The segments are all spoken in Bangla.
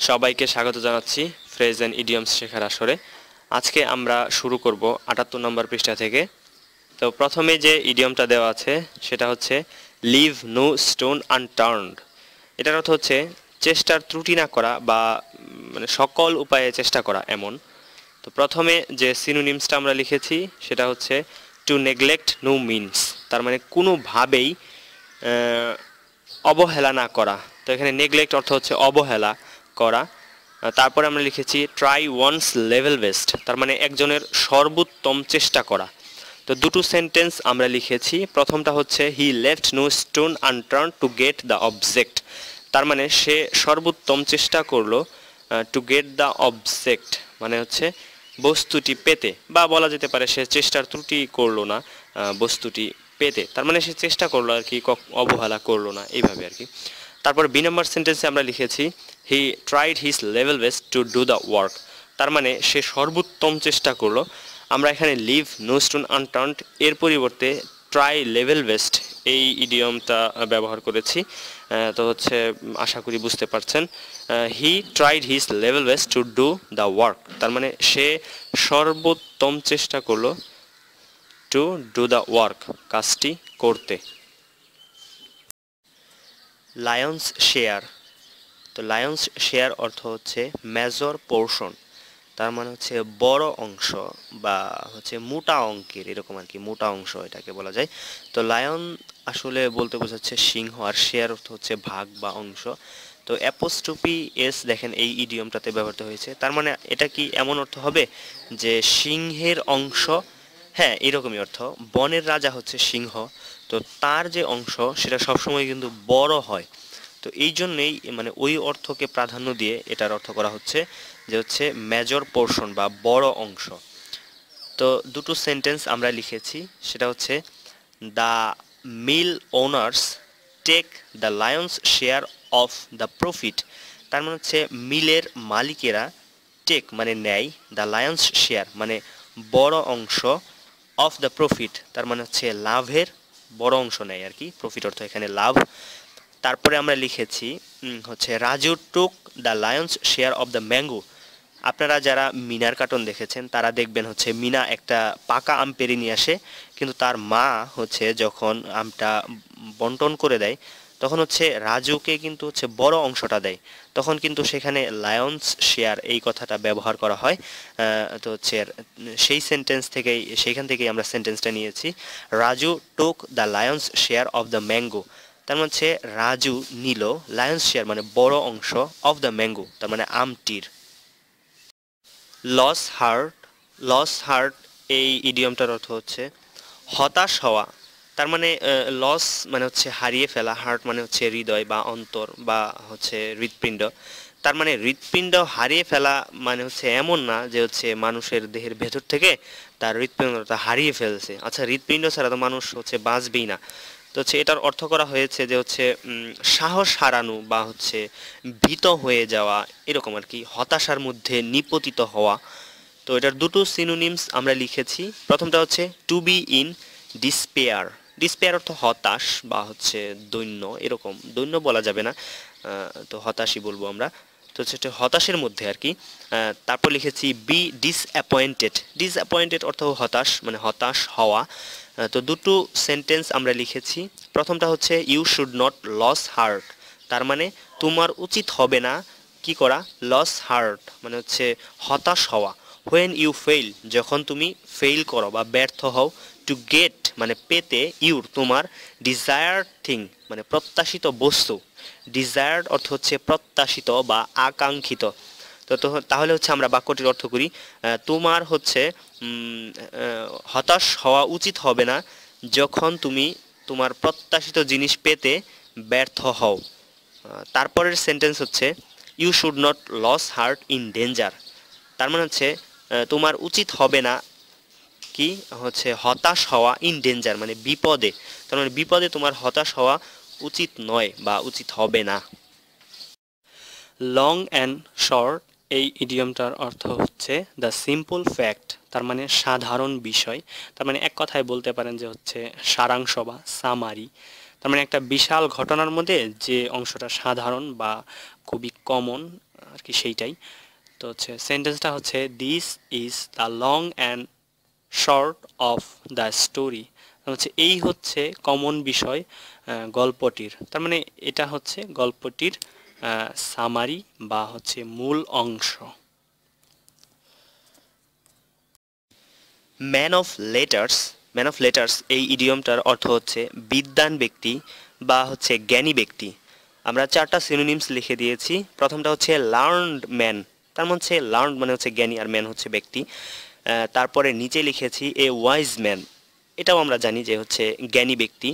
সবাইকে স্বাগত জানাচ্ছি ফ্রেজ অ্যান্ড ইডিয়মস শেখার আসরে। আজকে আমরা শুরু করব আটাত্তর নম্বর পৃষ্ঠা থেকে। তো প্রথমে যে ইডিয়মটা দেওয়া আছে, সেটা হচ্ছে, লিভ নো স্টোন আনটার্নড এটার অর্থ হচ্ছে, চেষ্টার ত্রুটি না করা বা মানে সকল উপায়ে চেষ্টা করা এমন। তো প্রথমে যে সিনোনিমসটা আমরা লিখেছি, সেটা হচ্ছে টু নেগলেক্ট নো মিনস তার মানে কোনোভাবেই অবহেলা না করা। তো এখানে নেগলেক্ট অর্থ হচ্ছে অবহেলা। করা। তারপরে আমরা লিখেছি ট্রাই ওয়ান্স লেভেল বেস্ট তার মানে একজনের সর্বোত্তম চেষ্টা করা। তো দুটো সেন্টেন্স আমরা লিখেছি। প্রথমটা হচ্ছে he left no stone unturned to get the object তার মানে সে সর্বোত্তম চেষ্টা করল টু গেট দ্য অবজেক্ট মানে হচ্ছে বস্তুটি পেতে। বা বলা যেতে পারে, সে চেষ্টার ত্রুটি করল না বস্তুটি পেতে। তার মানে সে চেষ্টা করল আর কি অবহেলা করল না, এইভাবে আর কি। তারপর বি নাম্বার সেন্টেন্সে আমরা লিখেছি he tried his level best to do the work তার মানে সে সর্বোত্তম চেষ্টা করল। আমরা এখানে লিভ নো স্টোন আনটার্নড এর পরিবর্তে ট্রাই লেভেল বেস্ট এই ইডিয়মটা ব্যবহার করেছি। তো হচ্ছে আশা করি বুঝতে পারছেন। He tried his level best to do the work তার মানে সে সর্বোত্তম চেষ্টা করল টু ডু দ্য ওয়ার্ক কাজটি করতে। লায়ন্স শেয়ার তো লায়ন্স শেয়ার অর্থ হচ্ছে মেজর পোর্শন তার মানে হচ্ছে বড় অংশ বা হচ্ছে মোটা অঙ্কের, এরকম আর কি, মোটা অংশ এটাকে বলা যায়। তো লায়ন আসলে বলতে বোঝাচ্ছে সিংহ, আর শেয়ার অর্থ হচ্ছে ভাগ বা অংশ। তো অ্যাপোস্টপি এস দেখেন, এই ইডিয়মটাতে ব্যবহৃত হয়েছে। তার মানে এটা কি এমন অর্থ হবে যে সিংহের অংশ? হ্যাঁ এরকমই অর্থ। বনের রাজা হচ্ছে সিংহ। তো তার যে অংশ, সেটা সবসময় কিন্তু বড় হয়। তো এই জন্যেই মানে ওই অর্থকে প্রাধান্য দিয়ে এটার অর্থ করা হচ্ছে যে হচ্ছে মেজর পোর্শন বা বড় অংশ। তো দুটো সেন্টেন্স আমরা লিখেছি, সেটা হচ্ছে the mill owners take the lion's share of the profit তার মানে হচ্ছে মিলের মালিকেরা টেক মানে নেয় দ্য লায়ন্স শেয়ার মানে বড় অংশ অফ দ্য প্রফিট তার মানে হচ্ছে লাভের বড় অংশ নেয় আর কি। প্রফিট অর্থ এখানে লাভ। তারপরে আমরা লিখেছি হচ্ছে, Raju took the lion's share of the mango আপনারা যারা মিনার কার্টুন দেখেছেন, তারা দেখবেন হচ্ছে, মিনা একটা পাকা আম পেরে নিয়ে আসে, কিন্তু তার মা হচ্ছে যখন আমটা বন্টন করে দেয়, তখন হচ্ছে রাজুকে কিন্তু হচ্ছে বড় অংশটা দেয়। তখন কিন্তু সেখানে লায়ন্স শেয়ার এই কথাটা ব্যবহার করা হয়। তো হচ্ছে, সেই সেন্টেন্স থেকেই সেইখান থেকেই আমরা সেন্টেন্সটা নিয়েছি। Raju took the lion's share of the mango তার মানে হচ্ছে রাজু নিল লায়ন্স শেয়ার মানে বড় অংশ অফ দ্য ম্যাঙ্গো তার মানে আমটির। লস হার্ট লস হার্ট এই ইডিয়মটার অর্থ হচ্ছে হতাশ হওয়া। তার মানে লস মানে হচ্ছে হারিয়ে ফেলা হার্ট মানে হচ্ছে হৃদয় বা অন্তর বা হচ্ছে হৃৎপিণ্ড। তার মানে হৃৎপিণ্ড হারিয়ে ফেলা মানে হচ্ছে এমন না যে হচ্ছে মানুষের দেহের ভেতর থেকে তার হৃৎপিণ্ডটা হারিয়ে ফেলছে। আচ্ছা হৃৎপিণ্ড ছাড়া তো মানুষ হচ্ছে বাঁচবেই না। তো হচ্ছে এটার অর্থ করা হয়েছে যে হচ্ছে সাহস হারানো বা হচ্ছে ভীত হয়ে যাওয়া এরকম আর কি, হতাশার মধ্যে নিপতিত হওয়া। তো এটার দুটো সিনোনিমস আমরা লিখেছি। প্রথমটা হচ্ছে to be in despair despair অর্থ হতাশ বা হচ্ছে দৈন্য, এরকম। দৈন্য বলা যাবে না তো হতাশই বলব আমরা। তো হচ্ছে হতাশের মধ্যে আর কি। তারপর লিখেছি বি ডিসঅ্যাপয়েন্টেড ডিসঅ্যাপয়েন্টেড অর্থ হতাশ মানে হতাশ হওয়া। তো দুটো সেন্টেন্স আমরা লিখেছি। প্রথমটা হচ্ছে you should not lose heart তার মানে তোমার উচিত হবে না কি করা? লস হার্ট মানে হচ্ছে হতাশ হওয়া। হোয়েন ইউ ফেইল যখন তুমি ফেইল করো বা ব্যর্থ হও টু গেট মানে পেতে ইউর তোমার ডিজায়ার থিং মানে প্রত্যাশিত বস্তু। ডিজায়ার্ড অর্থ হচ্ছে প্রত্যাশিত বা আকাঙ্ক্ষিত। তো তাহলে হচ্ছে আমরা বাক্যটির অর্থ করি তোমার হচ্ছে হতাশ হওয়া উচিত হবে না যখন তুমি তোমার প্রত্যাশিত জিনিস পেতে ব্যর্থ হও। তারপরের সেন্টেন্স হচ্ছে you should not lose heart in danger তার মানে হচ্ছে তোমার উচিত হবে না কি, হচ্ছে হতাশ হওয়া ইন ডেঞ্জার মানে বিপদে। তার মানে বিপদে তোমার হতাশ হওয়া উচিত নয় বা উচিত হবে না। লং অ্যান্ড শর্ট এই ইডিয়মটার অর্থ হচ্ছে দ্য সিম্পল ফ্যাক্ট তার মানে সাধারণ বিষয়। তার মানে এক কথায় বলতে পারেন যে হচ্ছে সারাংশ বা সামারি তার মানে একটা বিশাল ঘটনার মধ্যে যে অংশটা সাধারণ বা খুবই কমন আর কি সেইটাই। তো হচ্ছে সেন্টেন্সটা হচ্ছে this is the long and short of the story হচ্ছে এই হচ্ছে কমন বিষয় গল্পটির। তার মানে এটা হচ্ছে গল্পটির সামারি বা হচ্ছে মূল অংশ। Man of letters man of letters এই ইডিয়মটার অর্থ হচ্ছে বিদ্বান ব্যক্তি বা হচ্ছে জ্ঞানী ব্যক্তি। আমরা চারটা সিনোনিমস লিখে দিয়েছি। প্রথমটা হচ্ছে লার্নড ম্যান তার মধ্যে হচ্ছে লার্নড মানে হচ্ছে জ্ঞানী আর ম্যান হচ্ছে ব্যক্তি। তারপরে নিচে লিখেছি এ ওয়াইজ ম্যান এটাও আমরা জানি যে হচ্ছে জ্ঞানী ব্যক্তি।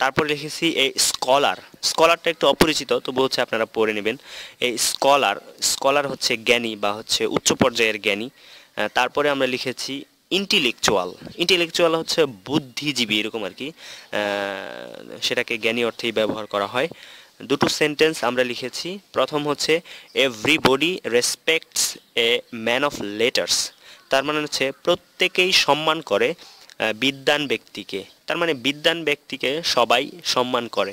তারপরে লিখেছি এই স্কলার স্কলারটা একটু অপরিচিত, তবু হচ্ছে আপনারা পড়ে নেবেন। এই স্কলার স্কলার হচ্ছে জ্ঞানী বা হচ্ছে উচ্চ পর্যায়ের জ্ঞানী। তারপরে আমরা লিখেছি ইন্টেলেকচুয়াল ইন্টেলেকচুয়াল হচ্ছে বুদ্ধিজীবী, এরকম আর কি। সেটাকে জ্ঞানী অর্থেই ব্যবহার করা হয়। দুটো সেন্টেন্স আমরা লিখেছি। প্রথম হচ্ছে everybody respects a man of letters তার মানে হচ্ছে, প্রত্যেকেই সম্মান করে আহ, বিদ্বান ব্যক্তিকে তার মানে বিদ্যান ব্যক্তিকে সবাই সম্মান করে।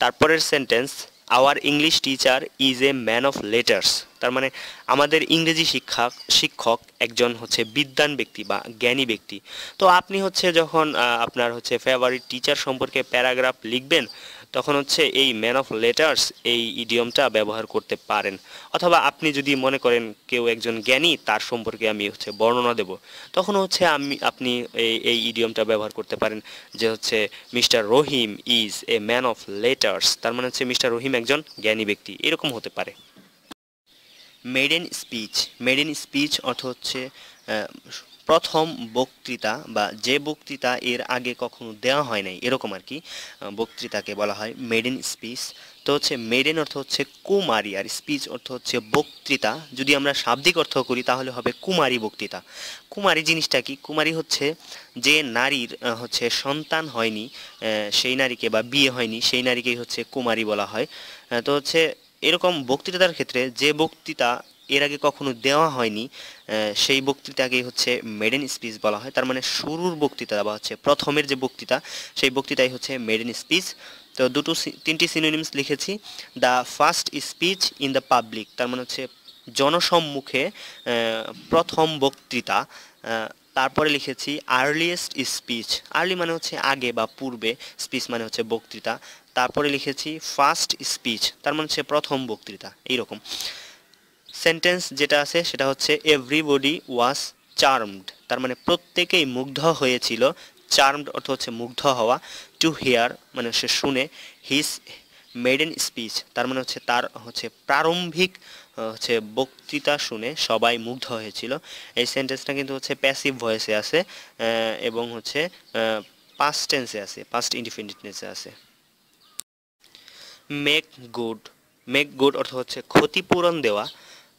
তারপরের sentence our English teacher is a man of letters তার মানে আমাদের ইংরেজি শিক্ষক শিক্ষক একজন হচ্ছে বিদ্যান ব্যক্তি বা জ্ঞানী ব্যক্তি। তো আপনি হচ্ছে যখন আপনার হচ্ছে ফেভারিট টিচার সম্পর্কে প্যারাগ্রাফ লিখবেন তখন হচ্ছে এই ম্যান অফ লেটার্স এই ইডিয়মটা ব্যবহার করতে পারেন। অথবা আপনি যদি মনে করেন কেউ একজন জ্ঞানী, তার সম্পর্কে আমি হচ্ছে বর্ণনা দেব, তখন হচ্ছে আমি, আপনি এই এই ইডিয়মটা ব্যবহার করতে পারেন যে হচ্ছে mister Rahim is a man of letters তার মানে হচ্ছে মিস্টার রহিম একজন জ্ঞানী ব্যক্তি, এরকম হতে পারে। মেডেন স্পিচ মেডেন স্পিচ অর্থ হচ্ছে প্রথম বক্তৃতা বা যে বক্তৃতা এর আগে কখনো দেওয়া হয় নাই, এরকম আর কি বক্তৃতাকে বলা হয় মেডেন স্পিচ তো হচ্ছে মেডেন অর্থ হচ্ছে কুমারী, আর স্পিচ অর্থ হচ্ছে বক্তৃতা। যদি আমরা শাব্দিক অর্থ করি, তাহলে হবে কুমারী বক্তৃতা। কুমারী জিনিসটা কি? কুমারী হচ্ছে যে নারীর হচ্ছে সন্তান হয়নি সেই নারীকে বা বিয়ে হয়নি, সেই নারীকেই হচ্ছে কুমারী বলা হয়। তো হচ্ছে এরকম বক্তৃতার ক্ষেত্রে যে বক্তৃতা এর আগে কখনো দেওয়া হয়নি সেই বক্তৃতাকেই হচ্ছে মেডেন স্পিচ বলা হয়। তার মানে শুরুর বক্তৃতা বা হচ্ছে প্রথমের যে বক্তৃতা, সেই বক্তৃতাই হচ্ছে মেডেন স্পিচ তো দুটো তিনটি সিনোনিমস লিখেছি। The first speech in the public তার মানে হচ্ছে জনসম্মুখে প্রথম বক্তৃতা। তারপরে লিখেছি আর্লিয়েস্ট স্পিচ আর্লি মানে হচ্ছে আগে বা পূর্বে স্পিচ মানে হচ্ছে বক্তৃতা। তারপরে লিখেছি ফার্স্ট স্পিচ তার মানে হচ্ছে প্রথম বক্তৃতা, এইরকম। সেন্টেন্স যেটা আছে, সেটা হচ্ছে এভরিবডি ওয়াজ চার্মড তার মানে প্রত্যেকেই মুগ্ধ হয়েছিল। চার্মড অর্থ হচ্ছে মুগ্ধ হওয়া টু হিয়ার মানে সে শুনে। হিস মেডেন স্পিচ তার মানে হচ্ছে তার হচ্ছে প্রারম্ভিক হচ্ছে বক্তৃতা শুনে সবাই মুগ্ধ হয়েছিল। এই সেন্টেন্সটা কিন্তু হচ্ছে প্যাসিভ ভয়েসে আছে এবং হচ্ছে পাস্ট টেন্সে আছে পাস্ট ইন্ডিপেন্ডেন্ট টেন্সে আছে। মেক গুড মেক গুড অর্থ হচ্ছে ক্ষতিপূরণ দেওয়া।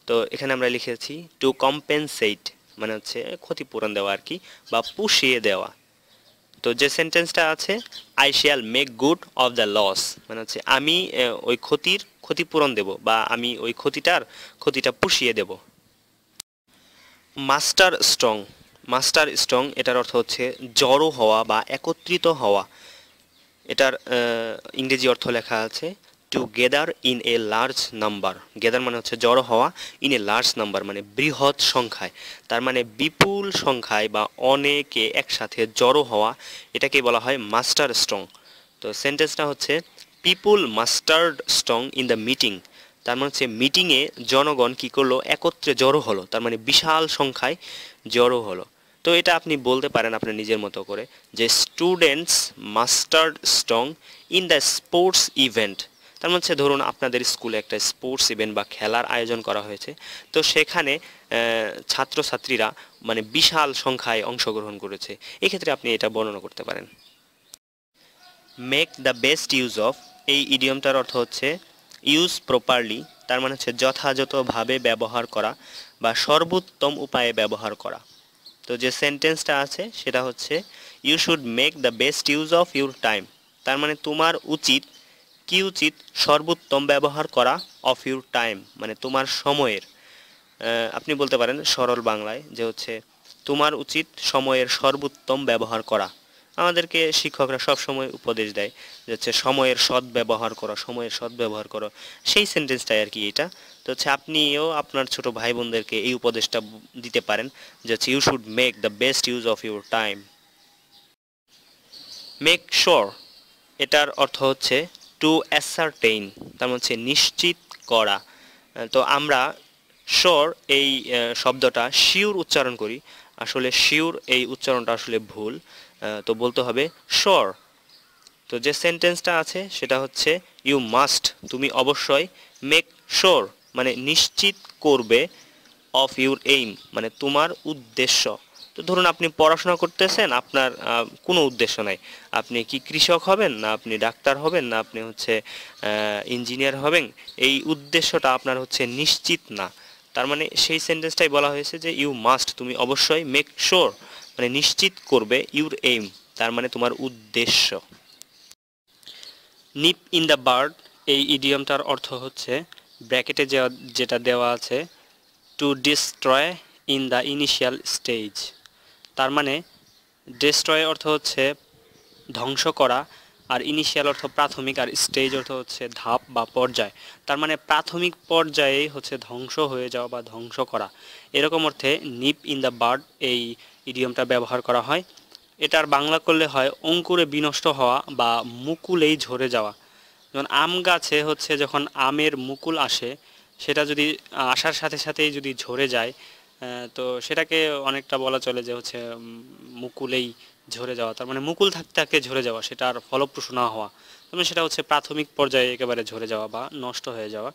তো এখানে আমরা লিখেছি টু কম্পেনসেট মানে হচ্ছে ক্ষতিপূরণ দেওয়া আর কি, বা পুষিয়ে দেওয়া। তো যে সেন্টেন্সটা আছে I shall make good of the loss মানে হচ্ছে, আমি ওই ক্ষতির ক্ষতিপূরণ দেব, বা আমি ওই ক্ষতিটার ক্ষতিটা পুষিয়ে দেব। মাস্টার স্ট্রং মাস্টার স্ট্রং এটার অর্থ হচ্ছে জড়ো হওয়া বা একত্রিত হওয়া। এটার ইংরেজি অর্থ লেখা আছে to gather in a large number gather মানে হচ্ছে জড়ো হওয়া ইন এ লার্জ নাম্বার মানে বৃহৎ সংখ্যায়। তার মানে বিপুল সংখ্যায় বা অনেকে একসাথে জড়ো হওয়া এটাকে বলা হয় মাস্টার স্ট্রং তো সেন্টেন্সটা হচ্ছে people mustered strong in the meeting তার মানে হচ্ছে মিটিংয়ে জনগণ কি করল? একত্রে জড়ো হলো। তার মানে বিশাল সংখ্যায় জড়ো হলো। তো এটা আপনি বলতে পারেন আপনার নিজের মতো করে যে students mustered strong in the sports event তার মধ্যে ধরুন আপনাদের স্কুলে একটা স্পোর্টস ইভেন্ট বা খেলার আয়োজন করা হয়েছে, তো সেখানে ছাত্রছাত্রীরা মানে বিশাল সংখ্যায় অংশগ্রহণ করেছে। এক্ষেত্রে আপনি এটা বর্ণনা করতে পারেন। Make the best use of এই ইডিয়মটার অর্থ হচ্ছে ইউজ প্রপারলি তার মানে হচ্ছে যথাযথভাবে ব্যবহার করা বা সর্বোত্তম উপায়ে ব্যবহার করা। তো যে সেন্টেন্সটা আছে, সেটা হচ্ছে you should make the best use of your time তার মানে তোমার উচিত কি উচিত সর্বোত্তম ব্যবহার করা অফ ইউর টাইম মানে তোমার সময়ের। আপনি বলতে পারেন সরল বাংলায় যে হচ্ছে তোমার উচিত সময়ের সর্বোত্তম ব্যবহার করা। আমাদেরকে শিক্ষকরা সব সময় উপদেশ দেয় যে হচ্ছে সময়ের সৎ ব্যবহার করো, সময়ের সৎ ব্যবহার করো। সেই সেন্টেন্সটাই আর কি এটা। তো হচ্ছে আপনিও আপনার ছোট ভাই বোনদেরকে এই উপদেশটা দিতে পারেন যে হচ্ছে you should make the best use of your time make sure এটার অর্থ হচ্ছে টু অ্যাসারটেইন তার মানে হচ্ছে নিশ্চিত করা। তো আমরা শিওর এই শব্দটা শিওর উচ্চারণ করি। আসলে শিওর এই উচ্চারণটা আসলে ভুল। তো বলতে হবে শিওর তো যে সেন্টেন্সটা আছে, সেটা হচ্ছে ইউ মাস্ট তুমি অবশ্যই মেক শিওর মানে নিশ্চিত করবে অফ ইউর এইম মানে তোমার উদ্দেশ্য। তো ধরুন আপনি পড়াশোনা করতেছেন, আপনার কোনো উদ্দেশ্য নাই। আপনি কি কৃষক হবেন, না আপনি ডাক্তার হবেন, না আপনি হচ্ছে ইঞ্জিনিয়ার হবেন, এই উদ্দেশ্যটা আপনার হচ্ছে নিশ্চিত না। তার মানে সেই সেন্টেন্সটাই বলা হয়েছে যে ইউ মাস্ট তুমি অবশ্যই মেক শোর মানে নিশ্চিত করবে ইউর এইম তার মানে তোমার উদ্দেশ্য। নিপ ইন দ্য বার্ড এই ইডিয়মটার অর্থ হচ্ছে, ব্র্যাকেটে যে, যেটা দেওয়া আছে to destroy in the initial stage তার মানে ডিস্ট্রয় অর্থ হচ্ছে ধ্বংস করা আর ইনিশিয়াল অর্থ প্রাথমিক আর স্টেজ অর্থ হচ্ছে ধাপ বা পর্যায়। তার মানে প্রাথমিক পর্যায়ে হচ্ছে ধ্বংস হয়ে যাওয়া বা ধ্বংস করা। এরকম অর্থে নিপ ইন দ্য বার্ড এই ইডিয়মটা ব্যবহার করা হয়। এটার বাংলা করলে হয় অঙ্কুরে বিনষ্ট হওয়া বা মুকুলেই ঝরে যাওয়া। যেমন আম গাছে হচ্ছে যখন আমের মুকুল আসে, সেটা যদি আসার সাথে সাথেই যদি ঝরে যায় তো সেটাকে অনেকটা বলা চলে যে হচ্ছে মুকুলেই ঝরে যাওয়া। তার মানে মুকুল থাকতে থাকতে ঝরে যাওয়া, সেটা আর ফলপ্রসূ না হওয়া। তার মানে সেটা হচ্ছে প্রাথমিক পর্যায়ে একেবারে ঝরে যাওয়া বা নষ্ট হয়ে যাওয়া।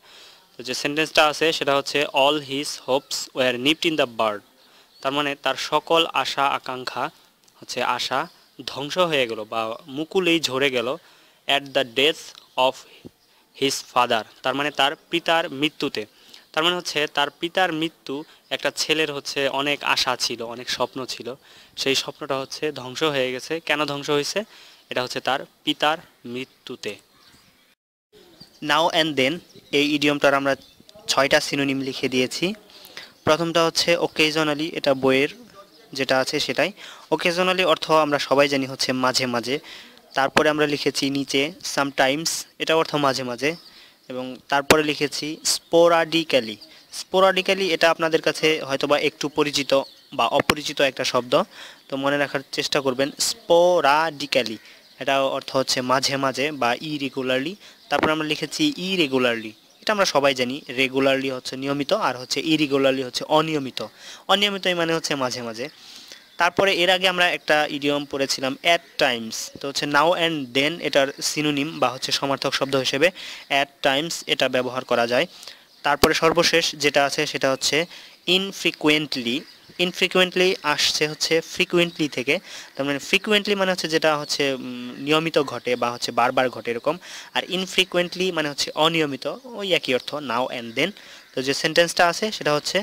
তো যে সেন্টেন্সটা আছে, সেটা হচ্ছে all his hopes were nipped in the bud তার মানে তার সকল আশা, আকাঙ্ক্ষা হচ্ছে আশা ধ্বংস হয়ে গেল বা মুকুলেই ঝরে গেল at the death of his father তার মানে তার পিতার মৃত্যুতে। তার মানে হচ্ছে, তার পিতার মৃত্যু একটা ছেলের হচ্ছে অনেক আশা ছিল, অনেক স্বপ্ন ছিল। সেই স্বপ্নটা হচ্ছে ধ্বংস হয়ে গেছে। কেন ধ্বংস হয়েছে? এটা হচ্ছে তার পিতার মৃত্যুতে। নাও অ্যান্ড দেন এই ইডিয়মটার আমরা ছয়টা সিনোনিম লিখে দিয়েছি। প্রথমটা হচ্ছে ওকেজনালি এটা বইয়ের যেটা আছে সেটাই। ওকেজনালি অর্থ আমরা সবাই জানি হচ্ছে মাঝে মাঝে। তারপরে আমরা লিখেছি নিচে সামটাইমস এটা অর্থ মাঝে মাঝে। এবং তারপরে লিখেছি স্পোরাডিক্যালি স্পোরাডিক্যালি এটা আপনাদের কাছে হয়তোবা একটু পরিচিত বা অপরিচিত একটা শব্দ। তো মনে রাখার চেষ্টা করবেন স্পোরাডিক্যালি এটা অর্থ হচ্ছে মাঝে মাঝে বা ইরেগুলারলি তারপর আমরা লিখেছি ইরেগুলারলি এটা আমরা সবাই জানি রেগুলারলি হচ্ছে নিয়মিত আর হচ্ছে ইরেগুলারলি হচ্ছে অনিয়মিত। অনিয়মিতই মানে হচ্ছে মাঝে মাঝে। তারপরে এর আগে আমরা একটা ইডিয়ম পড়েছিলাম অ্যাট টাইমস তো হচ্ছে নাও অ্যান্ড দেন এটার সিনোনিম বা হচ্ছে সমার্থক শব্দ হিসেবে অ্যাট টাইমস এটা ব্যবহার করা যায়। তারপরে সর্বশেষ যেটা আছে সেটা হচ্ছে ইনফ্রিকুয়েন্টলি ইনফ্রিকুয়েন্টলি আসছে হচ্ছে ফ্রিকুয়েন্টলি থেকে। তার মানে ফ্রিকুয়েন্টলি মানে হচ্ছে যেটা হচ্ছে নিয়মিত ঘটে বা হচ্ছে বারবার ঘটে এরকম। আর ইনফ্রিকুয়েন্টলি মানে হচ্ছে অনিয়মিত, ওই একই অর্থ নাও অ্যান্ড দেন তো যে সেন্টেন্সটা আছে সেটা হচ্ছে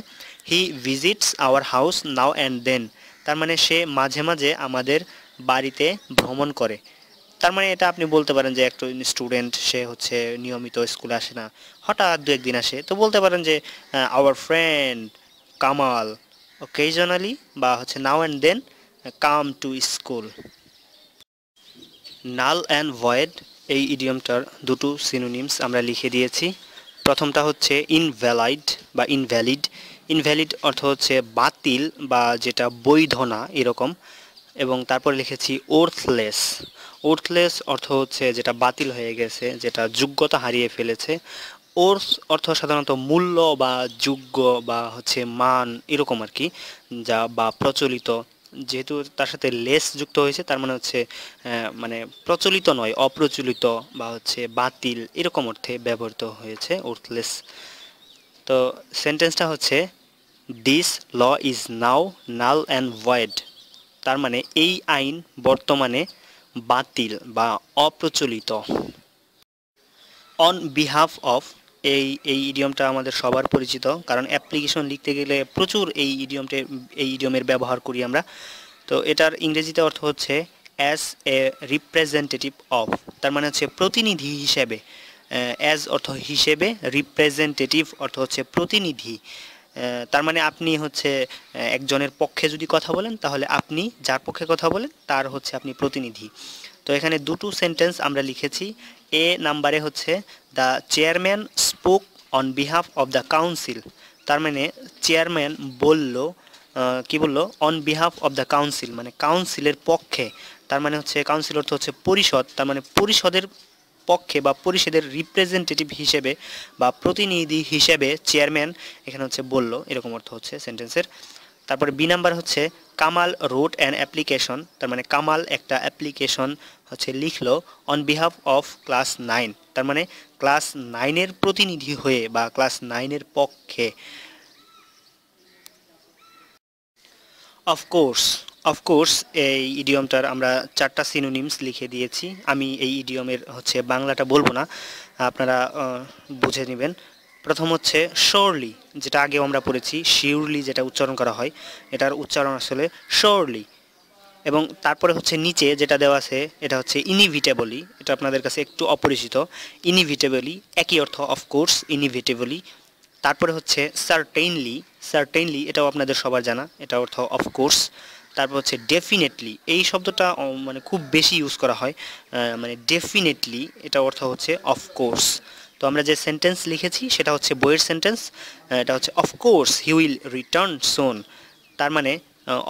he visits our house now and then তার মানে সে মাঝে মাঝে আমাদের বাড়িতে ভ্রমণ করে। তার মানে এটা আপনি বলতে পারেন যে একটা স্টুডেন্ট সে হচ্ছে নিয়মিত স্কুলে আসে না। হঠাৎ দু একদিন আসে। তো বলতে পারেন যে আওয়ার ফ্রেন্ড কামাল অকেজনালি বা হচ্ছে now and then come to school null and void এই ইডিয়মটার দুটো সিনোনিমস আমরা লিখে দিয়েছি। প্রথমটা হচ্ছে ইনভ্যালাইড বা ইনভ্যালিড ইনভ্যালিড অর্থ হচ্ছে বাতিল বা যেটা বৈধ না, এরকম। এবং তারপরে লিখেছি ওর্থলেস ওর্থলেস অর্থ হচ্ছে যেটা বাতিল হয়ে গেছে, যেটা যোগ্যতা হারিয়ে ফেলেছে। ওর্থ অর্থ সাধারণত মূল্য বা যোগ্য বা হচ্ছে মান এরকম আর কি, যা বা প্রচলিত। যেহেতু তার সাথে লেস যুক্ত হয়েছে, তার মানে হচ্ছে মানে প্রচলিত নয়, অপ্রচলিত বা হচ্ছে বাতিল এরকম অর্থে ব্যবহৃত হয়েছে ওর্থলেস তো সেন্টেন্সটা হচ্ছে this law is now null and void তার মানে এই আইন বর্তমানে বাতিল বা অপ্রচলিত। অন বিহাফ অফ এই এই ইডিয়মটা আমাদের সবার পরিচিত, কারণ অ্যাপ্লিকেশন লিখতে গেলে প্রচুর এই ইডিয়মটে এই ইডিয়মের ব্যবহার করি আমরা। তো এটার ইংরেজিতে অর্থ হচ্ছে অ্যাজ এ রিপ্রেজেন্টেটিভ অফ তার মানে হচ্ছে প্রতিনিধি হিসেবে। অ্যাজ অর্থ হিসেবে রিপ্রেজেন্টেটিভ অর্থ হচ্ছে প্রতিনিধি। তার মানে আপনি হচ্ছে একজনের পক্ষে যদি কথা বলেন, তাহলে আপনি যার পক্ষে কথা বলেন, তার হচ্ছে আপনি প্রতিনিধি। তো এখানে দুটো সেন্টেন্স আমরা লিখেছি। এ নাম্বারে হচ্ছে the chairman spoke on behalf of the council তার মানে চেয়ারম্যান বলল কি বলল? On behalf of the council মানে কাউন্সিলের পক্ষে। তার মানে হচ্ছে কাউন্সিল অর্থ হচ্ছে পরিষদ। তার মানে পরিষদের পক্ষে বা পরিষদের রিপ্রেজেন্টেটিভ হিসেবে বা প্রতিনিধি হিসেবে চেয়ারম্যান এখানে হচ্ছে বলল, এরকম অর্থ হচ্ছে সেন্টেন্সের তারপরে বি নাম্বার হচ্ছে কামাল রোড অ্যান অ্যাপ্লিকেশন তার মানে কামাল একটা অ্যাপ্লিকেশন হচ্ছে লিখলো on behalf of class nine তার মানে ক্লাস নাইনের প্রতিনিধি হয়ে বা ক্লাস নাইনের পক্ষে। অফকোর্স অফকোর্স এই ইডিয়মটার আমরা চারটা সিনোনিমস লিখে দিয়েছি। আমি এই ইডিয়মের হচ্ছে বাংলাটা বলব না, আপনারা বুঝে নেবেন। প্রথম হচ্ছে শোরলি যেটা আগেও আমরা পড়েছি শিউরলি যেটা উচ্চারণ করা হয়, এটার উচ্চারণ আসলে শোরলি এবং তারপরে হচ্ছে নিচে যেটা দেওয়া আছে, এটা হচ্ছে ইনিভিটেবলি এটা আপনাদের কাছে একটু অপরিচিত। ইনিভিটেবলি একই অর্থ অফকোর্স ইনিভিটেবলি তারপরে হচ্ছে সার্টেইনলি সার্টেইনলি এটাও আপনাদের সবার জানা, এটা অর্থ অফকোর্স তারপর হচ্ছে ডেফিনেটলি এই শব্দটা মানে খুব বেশি ইউজ করা হয় মানে ডেফিনেটলি এটা অর্থ হচ্ছে অফকোর্স তো আমরা যে সেন্টেন্স লিখেছি সেটা হচ্ছে বইয়ের সেন্টেন্স এটা হচ্ছে of course he will return soon তার মানে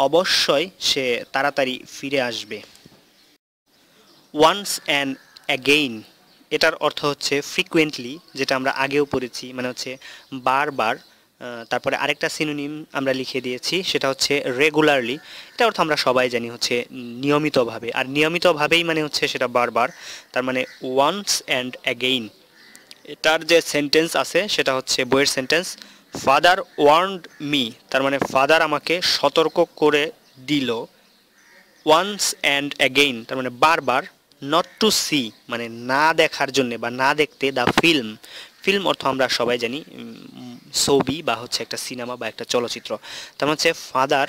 অবশ্যই সে তাড়াতাড়ি ফিরে আসবে। ওয়ান্স অ্যান্ড অ্যাগেইন এটার অর্থ হচ্ছে ফ্রিকুয়েন্টলি যেটা আমরা আগেও পড়েছি মানে হচ্ছে বারবার তারপরে আরেকটা সিনোনিম আমরা লিখে দিয়েছি, সেটা হচ্ছে রেগুলারলি এটা অর্থ আমরা সবাই জানি হচ্ছে নিয়মিতভাবে। আর নিয়মিতভাবেই মানে হচ্ছে সেটা বারবার, তার মানে ওয়ান্স অ্যান্ড অ্যাগেইন এটার যে সেন্টেন্স আছে, সেটা হচ্ছে বইয়ের সেন্টেন্স ফাদার ওয়ার্নড মি তার মানে ফাদার আমাকে সতর্ক করে দিল ওয়ান্স অ্যান্ড অ্যাগেইন তার মানে বারবার নট টু সি মানে না দেখার জন্য বা না দেখতে দ্য ফিল্ম ফিল্ম অর্থ আমরা সবাই জানি ছবি বা হচ্ছে একটা সিনেমা বা একটা চলচ্চিত্র। তার মানে হচ্ছে ফাদার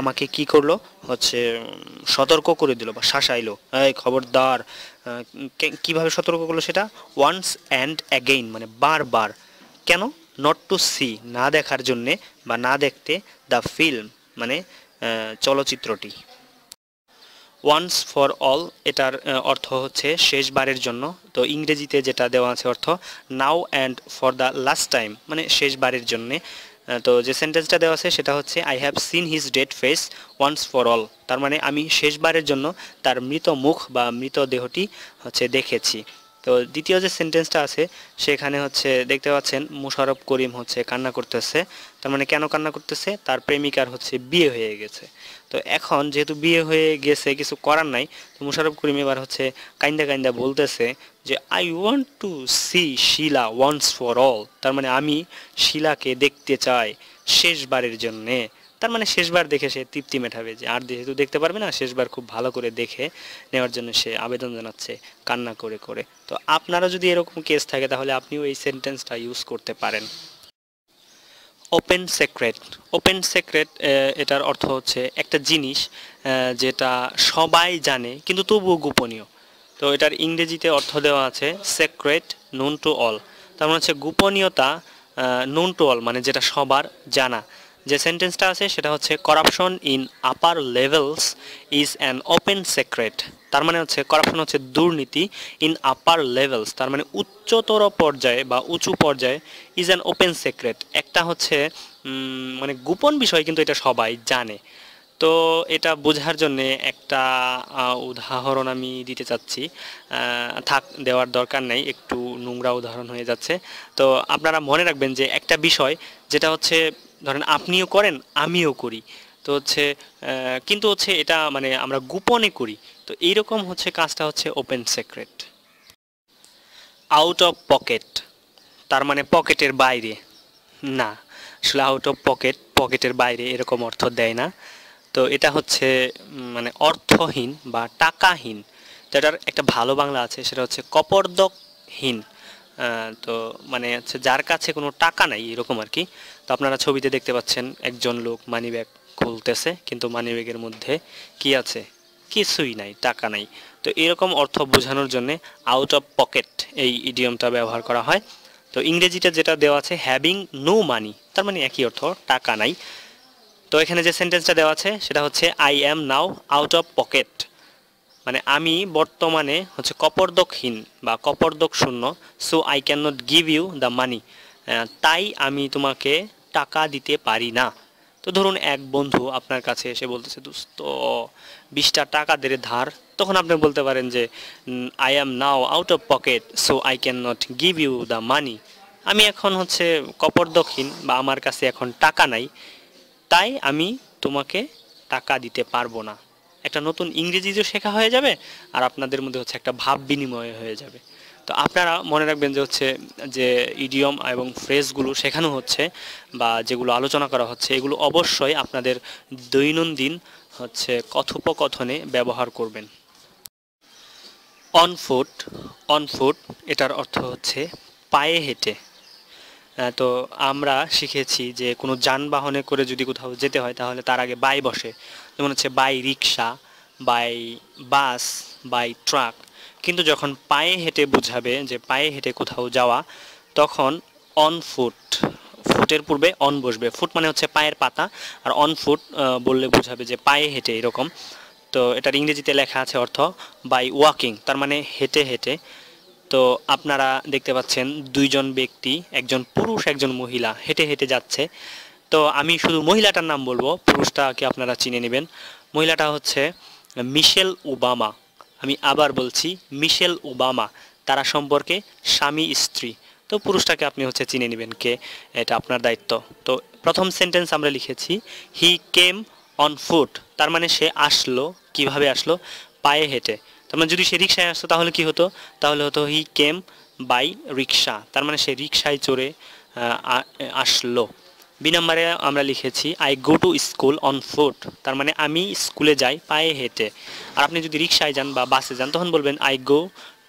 আমাকে কি করল? হচ্ছে সতর্ক করে দিল বা শাসাইলো। এই খবরদার কীভাবে সতর্ক করল সেটা? ওয়ান্স অ্যান্ড অ্যাগেইন মানে বারবার। কেন? নট টু সি না দেখার জন্যে বা না দেখতে দ্য ফিল্ম মানে চলচ্চিত্রটি। ওয়ান্স ফর অল এটার অর্থ হচ্ছে শেষবারের জন্য। তো ইংরেজিতে যেটা দেওয়া আছে অর্থ now and for the last time মানে শেষবারের জন্যে। তো যে সেন্টেন্সটা দেওয়া আছে সেটা হচ্ছে I have seen his dead face once for all তার মানে আমি শেষবারের জন্য তার মৃত মুখ বা মৃত দেহটি হচ্ছে দেখেছি। তো দ্বিতীয় যে সেন্টেন্সটা আছে, সেখানে হচ্ছে দেখতে পাচ্ছেন, মুশারফ করিম হচ্ছে কান্না করতেছে। তার মানে কেন কান্না করতেছে? তার প্রেমিকার হচ্ছে বিয়ে হয়ে গেছে। তো এখন যেহেতু বিয়ে হয়ে গেছে, কিছু করার নাই, তো মুশারফ করিম এবার হচ্ছে কাইন্দা কাইন্দা বলতেছে যে I want to see Sheela once for all তার মানে আমি শিলাকে দেখতে চাই শেষবারের জন্যে। তার মানে শেষবার দেখে সে তৃপ্তি মেটাবে যে, আর যেহেতু দেখতে পারবে না, শেষবার খুব ভালো করে দেখে নেওয়ার জন্য সে আবেদন জানাচ্ছে কান্না করে করে। তো আপনারা যদি এরকম কেস থাকে, তাহলে আপনিও এই সেন্টেন্সটা ইউজ করতে পারেন। ওপেন সেক্রেট ওপেন সেক্রেট এটার অর্থ হচ্ছে একটা জিনিস যেটা সবাই জানে, কিন্তু তবুও গোপনীয়। তো এটার ইংরেজিতে অর্থ দেওয়া আছে সেক্রেট নোন টু অল তার মানে হচ্ছে গোপনীয়তা নোন টু অল মানে যেটা সবার জানা। যে সেন্টেন্সটা আছে সেটা হচ্ছে corruption in upper levels is an open secret তার মানে হচ্ছে করাপশন হচ্ছে দুর্নীতি ইন আপার লেভেলস তার মানে উচ্চতর পর্যায়ে বা উঁচু পর্যায়ে ইজ অ্যান ওপেন সেক্রেট একটা হচ্ছে মানে গোপন বিষয় কিন্তু এটা সবাই জানে। তো এটা বোঝার জন্যে একটা উদাহরণ আমি দিতে চাচ্ছি। থাক, দেওয়ার দরকার নেই, একটু নোংরা উদাহরণ হয়ে যাচ্ছে। তো আপনারা মনে রাখবেন যে একটা বিষয় যেটা হচ্ছে, ধরেন আপনিও করেন, আমিও করি। তো হচ্ছে কিন্তু হচ্ছে এটা মানে আমরা গোপনে করি। তো এইরকম হচ্ছে কাজটা হচ্ছে open secret out of pocket তার মানে পকেটের বাইরে। না, আসলে আউট অফ পকেট পকেটের বাইরে এরকম অর্থ দেয় না। তো এটা হচ্ছে মানে অর্থহীন বা টাকাহীন। তো এটার একটা ভালো বাংলা আছে, সেটা হচ্ছে কপর্দকহীন। তো মানে হচ্ছে যার কাছে কোনো টাকা নাই, এরকম আর কি। তো আপনারা ছবিতে দেখতে পাচ্ছেন, একজন লোক মানি ব্যাগ খুলতেছে, কিন্তু মানিব্যাগের মধ্যে কি আছে? কিছুই নাই, টাকা নাই। তো এরকম অর্থ বোঝানোর জন্য আউট অফ পকেট এই ইডিয়মটা ব্যবহার করা হয়। তো ইংরেজিতে যেটা দেওয়া আছে হ্যাভিং নো মানি তার মানে একই অর্থ, টাকা নাই। তো এখানে যে সেন্টেন্সটা দেওয়া আছে, সেটা হচ্ছে I am now out of pocket মানে আমি বর্তমানে হচ্ছে কপর্দকহীন বা কপর্দক শূন্য so I can not give you the money তাই আমি তোমাকে টাকা দিতে পারি না। তো ধরুন এক বন্ধু আপনার কাছে এসে বলতেছে, দোস্ত, বিশটা টাকা দে রে ধার। তখন আপনি বলতে পারেন যে I am now out of pocket so I can not give you the money আমি এখন হচ্ছে কপর্দকহীন বা আমার কাছে এখন টাকা নাই, তাই আমি তোমাকে টাকা দিতে পারব না। একটা নতুন ইংরেজিও শেখা হয়ে যাবে আর আপনাদের মধ্যে হচ্ছে একটা ভাব বিনিময় হয়ে যাবে। তো আপনারা মনে রাখবেন যে হচ্ছে যে ইডিয়ম এবং ফ্রেজগুলো শেখানো হচ্ছে বা যেগুলো আলোচনা করা হচ্ছে, এগুলো অবশ্যই আপনাদের দৈনন্দিন হচ্ছে কথোপকথনে ব্যবহার করবেন। অন ফুট অন ফুট এটার অর্থ হচ্ছে পায়ে হেঁটে। তো আমরা শিখেছি যে কোনো যানবাহনে করে যদি কোথাও যেতে হয় তাহলে তার আগে বাই বসে। যেমন হচ্ছে by rickshaw by bus, by truck কিন্তু যখন পায়ে হেঁটে বুঝাবে যে পায়ে হেঁটে কোথাও যাওয়া, তখন অন ফুট ফুটের পূর্বে অন বসবে। ফুট মানে হচ্ছে পায়ের পাতা, আর অন ফুট বললে বোঝাবে যে পায়ে হেঁটে এরকম। তো এটার ইংরেজিতে লেখা আছে অর্থ বাই ওয়াকিং তার মানে হেঁটে হেঁটে। তো আপনারা দেখতে পাচ্ছেন দুইজন ব্যক্তি, একজন পুরুষ, একজন মহিলা হেঁটে হেঁটে যাচ্ছে। তো আমি শুধু মহিলাটার নাম বলব, পুরুষটাকে আপনারা চিনে নেবেন। মহিলাটা হচ্ছে মিশেল ওবামা। আমি আবার বলছি, মিশেল ওবামা, তারা সম্পর্কে স্বামী স্ত্রী। তো পুরুষটাকে আপনি হচ্ছে চিনে নেবেন কে, এটা আপনার দায়িত্ব। তো প্রথম সেন্টেন্স আমরা লিখেছি হি কেম অন ফুট তার মানে সে আসলো, কীভাবে আসলো? পায়ে হেঁটে। তার মানে যদি সে রিক্সায় আসতো তাহলে কি হতো? তাহলে হতো হি কেম বাই রিক্সা তার মানে সে রিক্সায় চড়ে আসলো। বি নাম্বারে আমরা লিখেছি I go to school on foot তার মানে আমি স্কুলে যাই পায়ে হেঁটে। আর আপনি যদি রিক্সায় যান বা বাসে যান, তখন বলবেন I go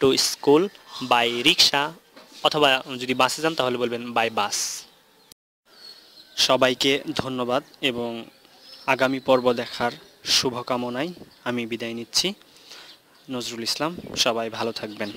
to school by rickshaw অথবা যদি বাসে যান, তাহলে বলবেন বাই বাস সবাইকে ধন্যবাদ এবং আগামী পর্ব দেখার শুভকামনায় আমি বিদায় নিচ্ছি। নজরুল ইসলাম, সবাই ভালো থাকবেন।